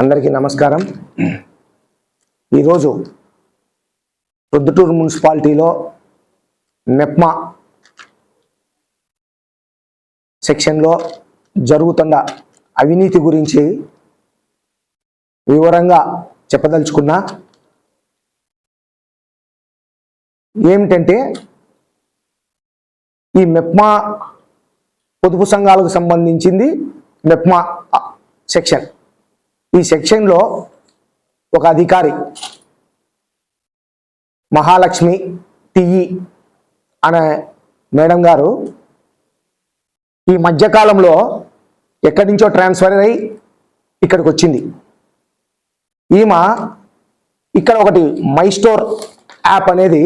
అందరికీ నమస్కారం. ఈరోజు ప్రొద్దుటూరు మున్సిపాలిటీలో మెప్మా సెక్షన్లో జరుగుతున్న అవినీతి గురించి వివరంగా చెప్పదలుచుకున్నా. ఏమిటంటే ఈ మెప్మా పొదుపు సంఘాలకు సంబంధించింది మెప్మా సెక్షన్. ఈ సెక్షన్లో ఒక అధికారి మహాలక్ష్మి టిఈ అనే మేడం గారు ఈ మధ్యకాలంలో ఎక్కడి నుంచో ట్రాన్స్ఫర్ అయ్యి ఇక్కడికి వచ్చింది. ఈమె ఇక్కడ ఒకటి మై స్టోర్ యాప్ అనేది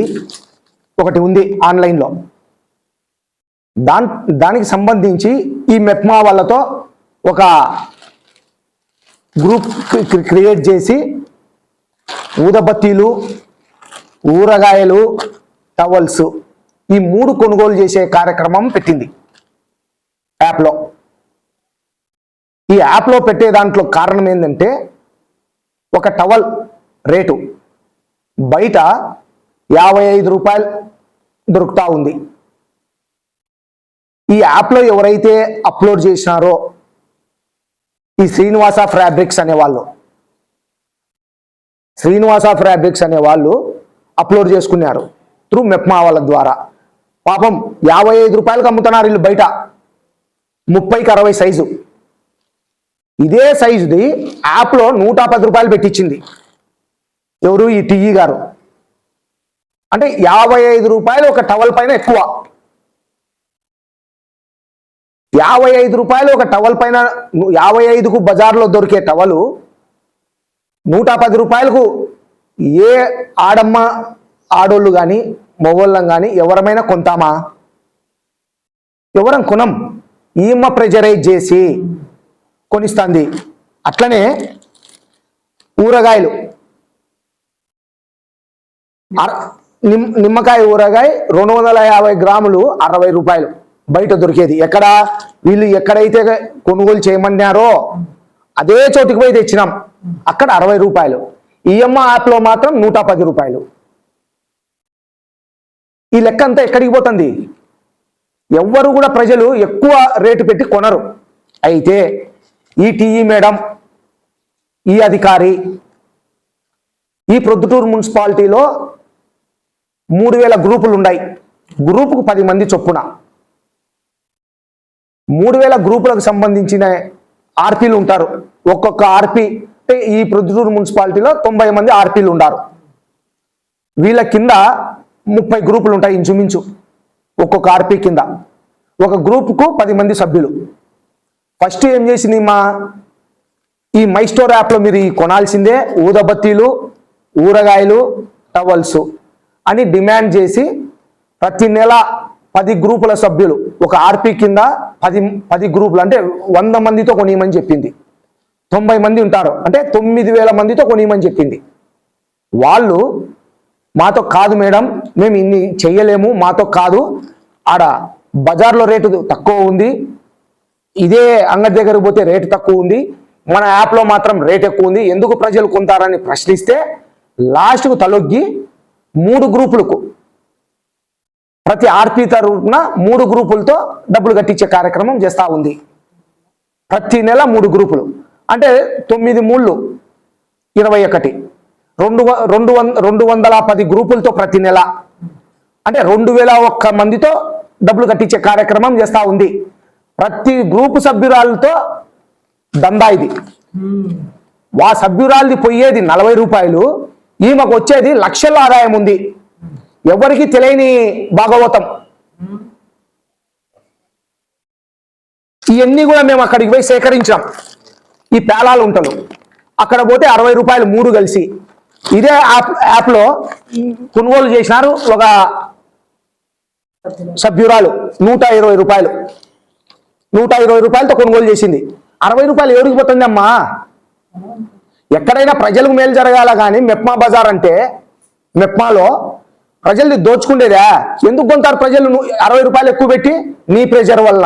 ఒకటి ఉంది ఆన్లైన్లో. దాని దానికి సంబంధించి ఈ మెప్మా వాళ్ళతో ఒక గ్రూప్ క్రియేట్ చేసి ఊదబత్తీలు ఊరగాయలు టవల్స్ ఈ మూడు కొనుగోలు చేసే కార్యక్రమం పెట్టింది. యాప్లో. ఈ యాప్లో పెట్టే దాంట్లో కారణం ఏంటంటే ఒక టవల్ రేటు. బయట యాభై ఐదు రూపాయలు దొరుకుతూ ఉంది. ఈ యాప్లో ఎవరైతే అప్లోడ్ చేసినారో ఈ శ్రీనివాస ఫ్యాబ్రిక్స్ అనే వాళ్ళు శ్రీనివాస ఫ్యాబ్రిక్స్ అనే వాళ్ళు అప్లోడ్ చేసుకున్నారు త్రూ మెప్మా వాళ్ళ ద్వారా. పాపం యాభై ఐదు రూపాయలకు అమ్ముతున్నారు వీళ్ళు బయట. ముప్పైకి అరవై సైజు. ఇదే సైజుది యాప్లో నూట పది రూపాయలు పెట్టించింది ఎవరు? ఈ టీఈ గారు. అంటే యాభై ఐదు రూపాయలు ఒక టవల్ పైన ఎక్కువ. యాభై ఐదు రూపాయలు ఒక టవల్ పైన యాభై ఐదుకు బజార్లో దొరికే టవలు నూట పది రూపాయలకు ఏ ఆడమ్మ ఆడోళ్ళు కానీ మొగోళ్ళం కానీ ఎవరమైనా కొంతామా ఎవరం కొనం. ఈమ్మ ప్రెజరైజ్ చేసి కొనిస్తుంది. అట్లనే ఊరగాయలు. నిమ్మకాయ ఊరగాయ రెండు వందల యాభై గ్రాములు అరవై రూపాయలు. బయట దొరికేది. ఎక్కడ? వీళ్ళు ఎక్కడైతే కొనుగోలు చేయమన్నారో అదే చోటుకి పోయి తెచ్చినాం. అక్కడ అరవై రూపాయలు. ఈఎంఐ యాప్లో మాత్రం నూట పది రూపాయలు. ఈ లెక్క అంతా ఎక్కడికి పోతుంది? ఎవ్వరు కూడా ప్రజలు ఎక్కువ రేటు పెట్టి కొనరు. అయితే ఈ టీఈ మేడం ఈ అధికారి ఈ ప్రొద్దుటూరు మున్సిపాలిటీలో మూడు వేల గ్రూపులు ఉన్నాయి. గ్రూపుకు పది మంది చొప్పున. మూడు వేల గ్రూపులకు సంబంధించిన ఆర్పీలు ఉంటారు. ఒక్కొక్క ఆర్పీ అంటే ఈ ప్రొద్దుటూరు మున్సిపాలిటీలో తొంభై మంది ఆర్పీలు ఉంటారు వీళ్ళ కింద ముప్పై గ్రూపులు ఉంటాయి ఇంచుమించు ఒక్కొక్క ఆర్పీ కింద. ఒక గ్రూప్కు పది మంది సభ్యులు. ఫస్ట్ ఏం చేసింది మా ఈ మై స్టోర్ యాప్లో మీరు ఈ కొనాల్సిందే ఊదబత్తీలు ఊరగాయలు టవల్స్ అని డిమాండ్ చేసి ప్రతి నెల పది గ్రూపుల సభ్యులు. ఒక ఆర్పీ కింద పది పది గ్రూపులు. అంటే వంద మందితో కొనియమని చెప్పింది. తొంభై మంది ఉంటారు. అంటే తొమ్మిది వేల మందితో కొనియమని చెప్పింది. వాళ్ళు మాతో కాదు మేడం మేము ఇన్ని చెయ్యలేము మాతో కాదు. ఆడ బజార్లో రేటు తక్కువ ఉంది. ఇదే అంగడి దగ్గరకు పోతే రేటు తక్కువ ఉంది. మన యాప్లో మాత్రం రేట్ ఎక్కువ ఉంది. ఎందుకు ప్రజలు కొంటారని ప్రశ్నిస్తే లాస్ట్కు తలొగ్గి మూడు గ్రూపులకు ప్రతి ఆర్పీ తరఫున మూడు గ్రూపులతో డబ్బులు కట్టించే కార్యక్రమం చేస్తూ ఉంది. ప్రతి నెల మూడు గ్రూపులు. అంటే తొమ్మిది మూళ్ళు ఇరవై ఒకటి. రెండు రెండు రెండు వందల పది గ్రూపులతో ప్రతి నెల. అంటే రెండు వేల ఒక్క మందితో డబ్బులు కట్టించే కార్యక్రమం చేస్తూ ఉంది. ప్రతి గ్రూపు సభ్యురాలతో దందా ఇది. వా సభ్యురాలది పోయేది నలభై రూపాయలు ఈమెకు వచ్చేది లక్షల ఆదాయం ఉంది. ఎవరికి తెలియని భాగవతం. ఇవన్నీ కూడా మేము అక్కడికి పోయి సేకరించాం ఈ పేలాలు ఉంటలు. అక్కడ పోతే అరవై రూపాయలు మూడు కలిసి. ఇదే యాప్ యాప్లో కొనుగోలు చేసినారు ఒక సభ్యురాలు. నూట ఇరవై రూపాయలు. నూట ఇరవై రూపాయలతో కొనుగోలు చేసింది. అరవై రూపాయలు ఎవరికి పోతుంది అమ్మా ఎక్కడైనా ప్రజలకు మేలు జరగాల కానీ మెప్మా బజార్ అంటే మెప్మాలో ప్రజల్ని దోచుకుండేదా? ఎందుకు కొంటారు ప్రజలు? అరవై రూపాయలు ఎక్కువ పెట్టి నీ ప్రెజర్ వల్ల.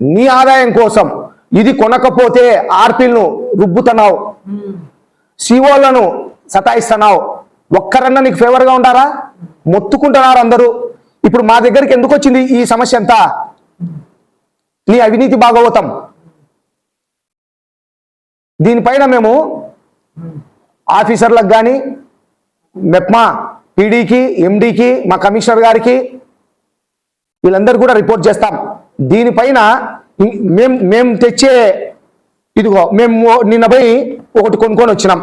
నీ ఆదాయం కోసం. ఇది కొనకపోతే ఆర్పీలను రుబ్బుతున్నావు. సిఓలను సతాయిస్తున్నావు. ఒక్కరన్నా నీకు ఫేవర్గా ఉంటారా మొత్తుకుంటున్నారు అందరూ. ఇప్పుడు మా దగ్గరికి ఎందుకు వచ్చింది ఈ సమస్య అంతా? నీ అవినీతి భాగవతం. దీనిపైన మేము ఆఫీసర్లకు కానీ మెప్మా పీడీకి ఎండీకి మా కమిషనర్ గారికి వీళ్ళందరూ కూడా రిపోర్ట్ చేస్తాం. దీనిపైన మేం మేము తెచ్చే ఇదిగో మేము నిన్న పోయి ఒకటి కొనుక్కొని వచ్చినాం.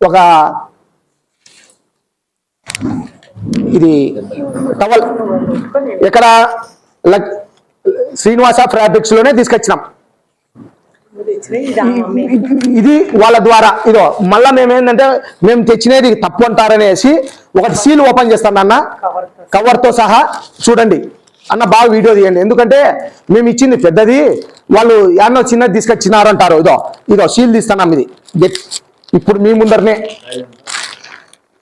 ఒక ఇది టవల్ ఎక్కడ లక్- శ్రీనివాస ఫ్యాబ్రిక్స్లోనే తీసుకొచ్చినాం. ఇది వాళ్ళ ద్వారా. ఇదో మళ్ళా మేము ఏంటంటే మేము తెచ్చినది తప్పు అంటారనేసి ఒకటి సీల్ ఓపెన్ చేస్తాను అన్న. కవర్తో సహా. చూడండి. అన్న బాగా వీడియో తీయండి. ఎందుకంటే మేము ఇచ్చింది పెద్దది. వాళ్ళు యాన్నో చిన్నది తీసుకొచ్చినారు అంటారు ఇదో ఇదో సీల్ తీస్తున్నాం ఇది. గెట్ ఇప్పుడు మీ ముందరనే.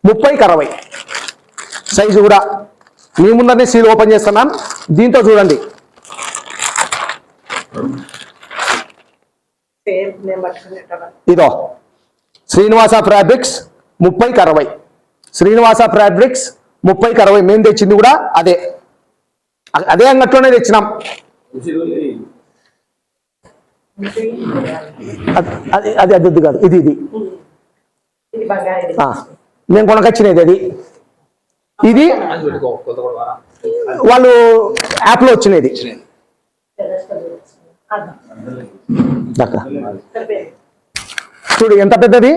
ముప్పైకి అరవై. సైజు కూడా. మీ ముందరనే సీల్ ఓపెన్ చేస్తున్నాం దీంతో చూడండి. ఇదో శ్రీనివాస ఫ్యాబ్రిక్స్ ముప్పైకి అరవై. శ్రీనివాస ఫ్యాబ్రిక్స్ ముప్పైకి అరవై. మేము తెచ్చింది కూడా అదే. అదే అంగట్లోనే తెచ్చినాం. అది అది అది కాదు. ఇది ఇది. నేను మేము కొనకొచ్చినది అది. ఇది వాళ్ళు యాప్లో వచ్చినది. చూడు ఎంత పెద్దది?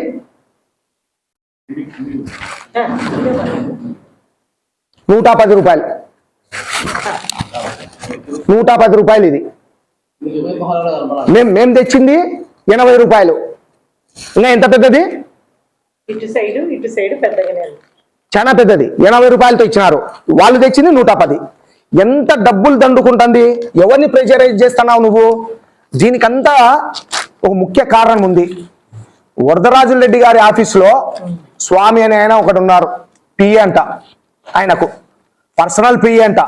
నూట పది రూపాయలు. నూట పది రూపాయలు ఇది. మేము మేము తెచ్చింది ఎనభై రూపాయలు. ఇంకా ఎంత పెద్దది? ఇటు సైడ్ ఇటు సైడ్ పెద్దగానే ఉంది. చాలా పెద్దది. ఎనభై రూపాయలతో ఇచ్చినారు. వాళ్ళు తెచ్చింది నూట పది. ఎంత డబ్బులు దండుకుంటుంది? ఎవరిని ప్రెషరైజ్ చేస్తున్నావు నువ్వు? దీనికంతా ఒక ముఖ్య కారణం ఉంది. వరదరాజుల రెడ్డి గారి ఆఫీసులో స్వామి అనే ఆయన ఒకటి ఉన్నారు. పిఏ అంట. ఆయనకు. పర్సనల్ పి అంట.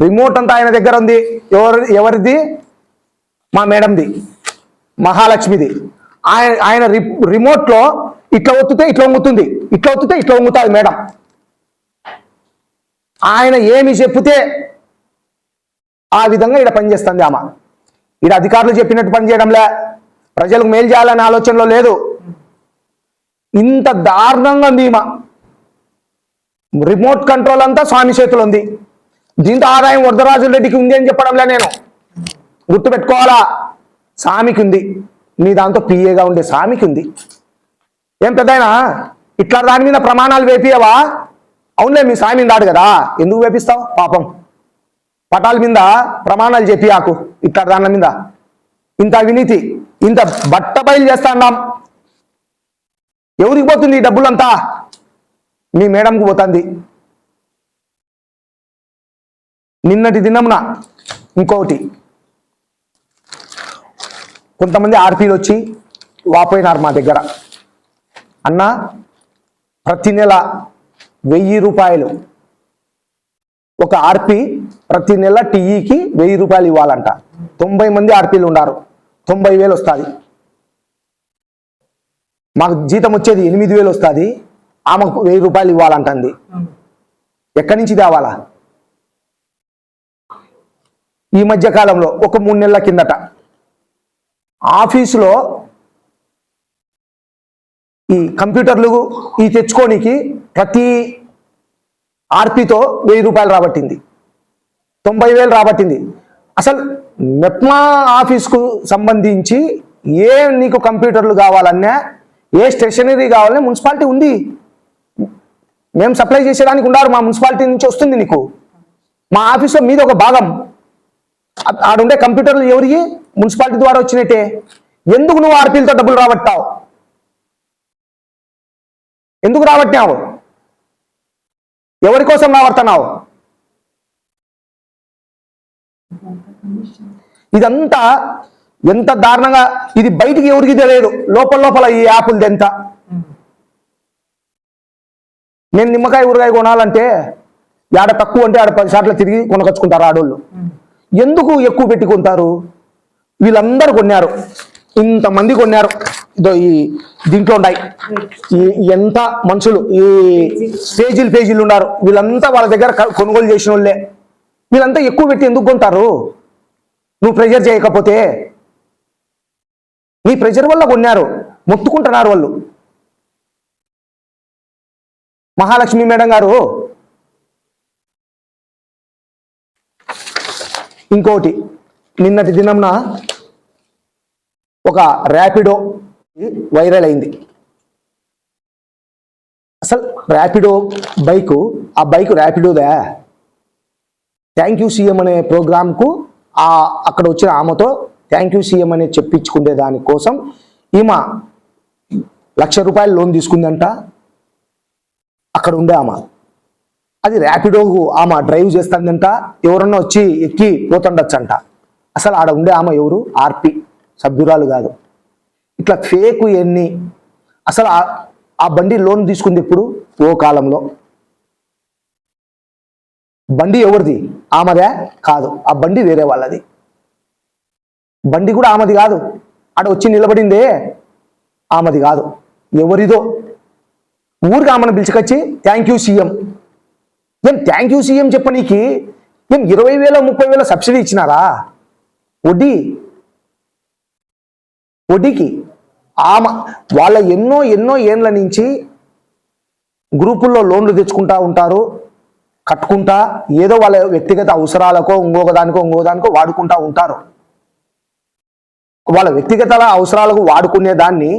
రిమోట్ అంతా ఆయన దగ్గర ఉంది. ఎవరి ఎవరిది? మా మేడంది. మహాలక్ష్మిది. ఆయన ఆయన రి- రిమోట్లో ఇట్లా ఒత్తితే ఇట్లా వంగుతుంది. ఇట్లా ఒత్తితే ఇట్లా వంగుతుంది మేడం. ఆయన ఏమి చెప్తే ఆ విధంగా ఇక్కడ పనిచేస్తుంది ఆమె. ఇక్కడ అధికారులు చెప్పినట్టు పనిచేయడంలే ప్రజలకు మేలు చేయాలనే ఆలోచనలో లేదు. ఇంత దారుణంగా ఉంది ఈమె. రిమోట్ కంట్రోల్ అంతా స్వామి చేతులు ఉంది. దీంతో ఆదాయం వరదరాజు రెడ్డికి ఉంది అని చెప్పడంలే నేను. గుర్తుపెట్టుకోవాలా? సామికి ఉంది మీ దాంతో పిఏగా ఉండే సామికి ఉంది ఏం పెద్దయినా? ఇట్లా దాని మీద ప్రమాణాలు వేపియవా? అవునులే మీ సామి రాడు కదా. ఎందుకు వేపిస్తావు? పాపం. పటాల మీద ప్రమాణాలు చెప్పి ఆకు ఇట్లా దాని మీద. ఇంత అవినీతి ఇంత బట్ట బయలు చేస్తాన్నాం ఎవరికి పోతుంది ఈ డబ్బులంతా? మీ మేడంకి పోతుంది. నిన్నటి దినమున ఇంకొకటి. కొంతమంది ఆర్పీలు వచ్చి వాపోయినారు మా దగ్గర. అన్న ప్రతి నెల వెయ్యి రూపాయలు. ఒక ఆర్పి ప్రతి నెల టీఈకి వెయ్యి రూపాయలు ఇవ్వాలంట. తొంభై మంది ఆర్పీలు ఉన్నారు. తొంభై వేలు వస్తుంది. మాకు జీతం వచ్చేది ఎనిమిది వేలు వస్తుంది. ఆమెకు వెయ్యి రూపాయలు ఇవ్వాలంటుంది. ఎక్కడి నుంచి తేవాలా? ఈ మధ్య కాలంలో ఒక మూడు నెలల కిందట ఆఫీసులో ఈ కంప్యూటర్లు ఈ తెచ్చుకోనికి ప్రతి ఆర్పీతో వెయ్యి రూపాయలు రాబట్టింది. తొంభై వేలు రాబట్టింది. అసలు మెప్మా ఆఫీస్కు సంబంధించి ఏ నీకు కంప్యూటర్లు కావాలన్నా ఏ స్టేషనరీ కావాలని మున్సిపాలిటీ ఉంది. మేము సప్లై చేసేదానికి ఉన్నారు మా మున్సిపాలిటీ నుంచి వస్తుంది నీకు. మా ఆఫీస్లో మీద ఒక భాగం. ఆడుండే కంప్యూటర్లు ఎవరికి మున్సిపాలిటీ ద్వారా వచ్చినట్టే. ఎందుకు నువ్వు ఆర్పీలతో డబ్బులు రాబట్టావు? ఎందుకు రాబట్టినావు? ఎవరి కోసం రాబడుతున్నావు? ఇదంతా ఎంత దారుణంగా ఇది బయటికి ఎవరికి తెలియదు. లోపల లోపల ఈ యాప్లది ఎంత? నేను నిమ్మకాయ ఊరగాయ కొనాలంటే ఆడ తక్కువ అంటే ఆడ పది సార్లు తిరిగి కొనకొచ్చుకుంటారు ఆడోళ్ళు. ఎందుకు ఎక్కువ పెట్టుకుంటారు వీళ్ళందరూ కొన్నారు. ఇంతమంది కొన్నారు. ఇదో ఈ దీంట్లో ఉన్నాయి. ఎంత మనుషులు ఈ పేజీలు పేజీలు ఉన్నారు. వీళ్ళంతా వాళ్ళ దగ్గర కొనుగోలు చేసిన వాళ్ళే వీళ్ళంతా ఎక్కువ పెట్టి ఎందుకు కొంటారు? నువ్వు ప్రెజర్ చేయకపోతే నీ ప్రెజర్ వల్ల కొన్నారు మొత్తుకుంటున్నారు వాళ్ళు. మహాలక్ష్మి మేడం గారు. ఇంకోటి నిన్నటి దినంన ఒక ర్యాపిడో వైరల్ అయింది. అసలు ర్యాపిడో బైకు ఆ బైక్ ర్యాపిడోదా? థ్యాంక్ యూ సీఎం అనే ప్రోగ్రాంకు ఆ అక్కడ వచ్చిన ఆమెతో థ్యాంక్ యూ సీఎం అనేది చెప్పించుకునే దానికోసం ఈమె లక్ష రూపాయలు లోన్ తీసుకుందంట. అక్కడ ఉండే ఆమె. అది ర్యాపిడోకు ఆమె డ్రైవ్ చేస్తుందంట. ఎవరన్నా వచ్చి ఎక్కి పోతుండొచ్చంట. అసలు ఆడ ఉండే ఆమె ఎవరు? ఆర్పి సభ్యురాలు కాదు. ఇట్లా ఫేక్ ఎన్ని. అసలు ఆ- ఆ బండి లోన్ తీసుకుంది ఇప్పుడు ఓ కాలంలో. బండి ఎవరిది? ఆమెదే? కాదు. ఆ బండి వేరే వాళ్ళది. బండి కూడా ఆమెది కాదు. ఆడ వచ్చి నిలబడిందే ఆమెది కాదు. ఎవరిదో. ఊరికి ఆమెను పిలిచికొచ్చి థ్యాంక్ యూ సీఎం ఏం థ్యాంక్ యూ సీఎం చెప్పనీకి ఏం ఇరవై వేల ముప్పై వేల సబ్సిడీ ఇచ్చినారా? వడ్డీ వడ్డీకి ఆమె వాళ్ళ ఎన్నో ఎన్నో ఏండ్ల నుంచి గ్రూపుల్లో లోన్లు తెచ్చుకుంటా ఉంటారు. కట్టుకుంటా ఏదో వాళ్ళ వ్యక్తిగత అవసరాలకో ఇంకొక దానికో ఇంకొక దానికో వాడుకుంటా ఉంటారు. వాళ్ళ వ్యక్తిగత అవసరాలకు వాడుకునే దాన్ని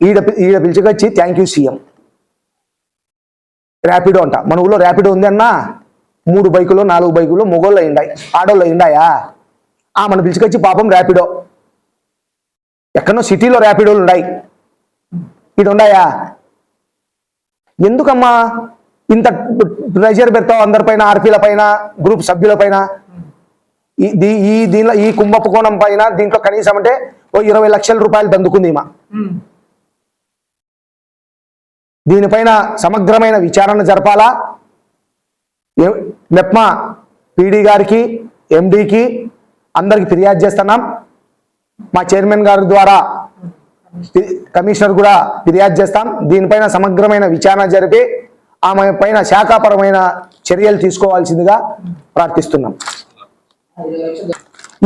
ఈడ ఈడ పిలిచికొచ్చి థ్యాంక్ యూ సీఎం. ర్యాపిడో అంట. మన ఊళ్ళో ర్యాపిడో ఉంది అన్నా మూడు బైకులు నాలుగు బైకులు మొగోళ్ళు అయిండాయి. ఆడోళ్ళు అయిండాయా? ఆ మన పిలిచికొచ్చి పాపం ర్యాపిడో ఎక్కడో సిటీలో ర్యాపిడోలు ఉన్నాయి ఇటు ఉన్నాయా ఎందుకమ్మా ఇంత ప్రెషర్ పెడతావు అందరిపైన ఆర్పీల పైన గ్రూప్ సభ్యుల పైన? ఈ దీనిలో ఈ కుంభపు కోణం పైన దీంట్లో కనీసం అంటే ఓ ఇరవై లక్షల రూపాయలు దందుకుంది ఈమె. దీనిపైన సమగ్రమైన విచారణ జరపాలా? మెప్మా పీడీ గారికి ఎండికి అందరికి ఫిర్యాదు చేస్తున్నాం. మా చైర్మన్ గారి ద్వారా కమిషనర్ కూడా ఫిర్యాదు చేస్తాం. దీనిపైన సమగ్రమైన విచారణ జరిపి ఆమె పైన శాఖాపరమైన చర్యలు తీసుకోవాల్సిందిగా ప్రార్థిస్తున్నాం.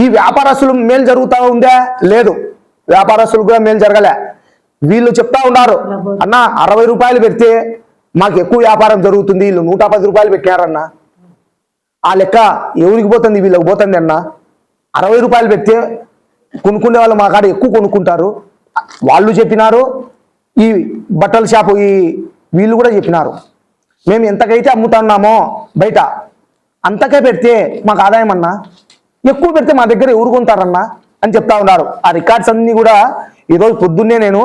ఈ వ్యాపారస్తులు మేలు జరుగుతా ఉందా? లేదు. వ్యాపారస్తులు కూడా మేలు జరగలే. వీళ్ళు చెప్తా ఉన్నారు అన్న అరవై రూపాయలు పెడితే మాకు ఎక్కువ వ్యాపారం జరుగుతుంది వీళ్ళు నూట పది రూపాయలు పెట్టారన్న ఆ లెక్క ఎవరికి పోతుంది? వీళ్ళకి పోతుంది అన్న. అరవై రూపాయలు పెడితే కొనుక్కునే వాళ్ళు మా కాడ ఎక్కువ కొనుక్కుంటారు. వాళ్ళు చెప్పినారు ఈ బట్టల షాపు ఈ వీళ్ళు కూడా చెప్పినారు. మేము ఎంతకైతే అమ్ముతున్నామో బయట అంతకే పెడితే మాకు ఆదాయం అన్నా. ఎక్కువ పెడితే మా దగ్గర ఎవరు కొంటారన్నా అని చెప్తా ఉన్నారు. ఆ రికార్డ్స్ అన్ని కూడా ఈరోజు పొద్దున్నే నేను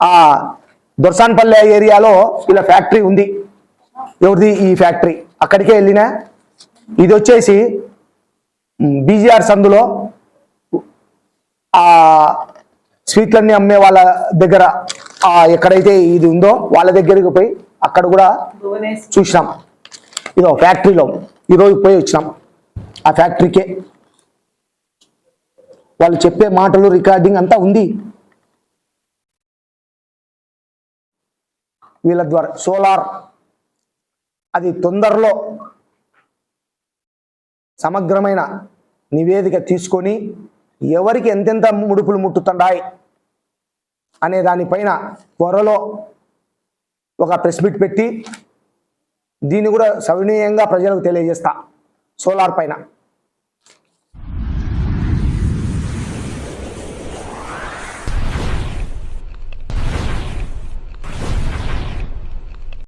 ఆ దొర్సాన్పల్లె ఏరియాలో ఇలా ఫ్యాక్టరీ ఉంది. ఎవరిది? ఈ ఫ్యాక్టరీ. అక్కడికే వెళ్ళినా ఇది వచ్చేసి బీజీఆర్ సందులో ఆ స్వీట్లన్నీ అమ్మే వాళ్ళ దగ్గర ఆ ఎక్కడైతే ఇది ఉందో వాళ్ళ దగ్గరికి పోయి అక్కడ కూడా చూసినాం. ఇదో ఫ్యాక్టరీలో ఈరోజు పోయి వచ్చినాం. ఆ ఫ్యాక్టరీకే. వాళ్ళు చెప్పే మాటలు రికార్డింగ్ అంతా ఉంది. వీళ్ళ ద్వారా సోలార్ అది తొందరలో సమగ్రమైన నివేదిక తీసుకొని ఎవరికి ఎంతెంత ముడుపులు ముట్టుతుండాయి అనే దానిపైన త్వరలో ఒక ప్రెస్ మీట్ పెట్టి దీన్ని కూడా సవినీయంగా ప్రజలకు తెలియజేస్తా. సోలార్ పైన.